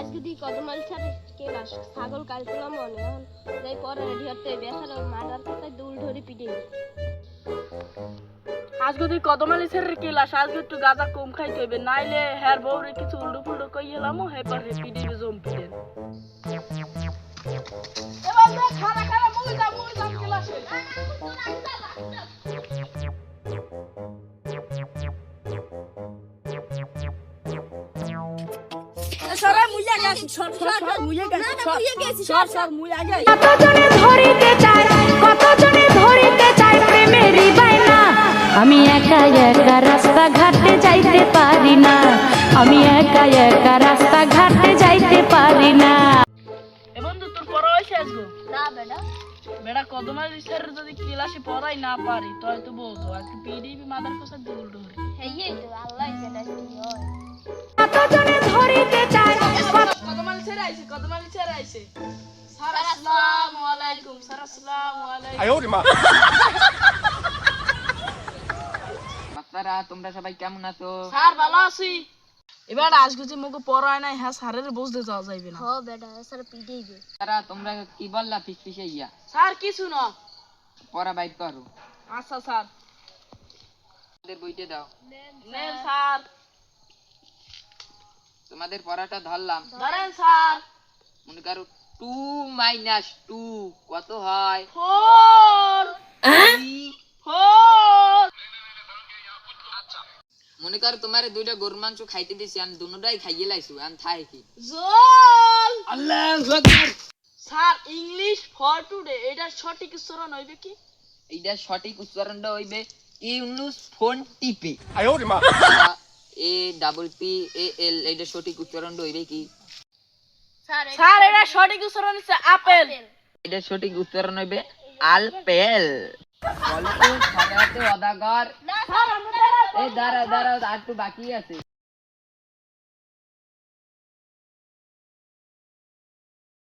আজকে তুই কত মাল ছাড় কেলাস ছাগল কালছিলাম মনে এখন যাই পরে রেডি হতে বেসার ধরে পিটে কদমালি ছেড়ে কেলাস একটু গাঁজা কম খাইতে হইবে। নাইলে হ্যার বউরে কিছু উল্টো ফুল্টো কই এলাম হে পর হে পিডিবে জম পিডেন কতজনে ধরিতে চায় কতজনে ধরিতে চায় প্রেমেরই বাইনা আমি একা একা রাস্তা ঘাটে যাইতে পারি না। আমি একা একা রাস্তা ঘাটে যাইতে পারি না। বন্ধু তোর পড়া হয়েছে আজকে না বেটা। বেটা কদমার রিসার যদি ক্লাসে পড়াই না পারি তো হয়তো আজকে পিডিবি মাদার দুল তো আল্লাহ যেটা কি হয়। আইছে কদমাল আইছে। স্যার আসসালামু। আলাইকুম স্যার আসসালামু আলাইকুম। বাচ্চারা তোমরা সবাই কেমন আছো? স্যার ভালো আছি। এবার আজকে যে মুখে পড়ায় নাই হ্যাঁ স্যারের বুঝতে যাওয়া যাইবে না। হ বেটা স্যার পিটেইবে তারা তোমরা কি বললা ফিস ফিসে ইয়া স্যার কিছু না। পড়া বাইর করো। আচ্ছা স্যার। বইতে দাও। নেন স্যার। তোমাদের পড়াটা ধরলাম। ধরেন স্যার। মনে করো টু মাইনাস টু কত হয়? ফোর ফোর মনে করো তোমার দুইটা গরুর মাংস খাইতে দিছি আমি দুটাই খাইয়ে লাইছু আমি থাই কি? জল। স্যার ইংলিশ ফর টুডে এটা সঠিক উচ্চারণ হইবে কি? এইটা সঠিক উচ্চারণটা হইবে ইউনুস ফোন টিপে এ ডাবল পি এ এল এটা সঠিক উচ্চারণ হইবে কি? স্যার স্যার এটা সঠিক উচ্চারণ হচ্ছে আপেল। এটা সঠিক উচ্চারণ হইবে আলপেল বলো তো সাধারণত অদাগর। এই দাঁড়াও দাঁড়াও আর একটু বাকি আছে।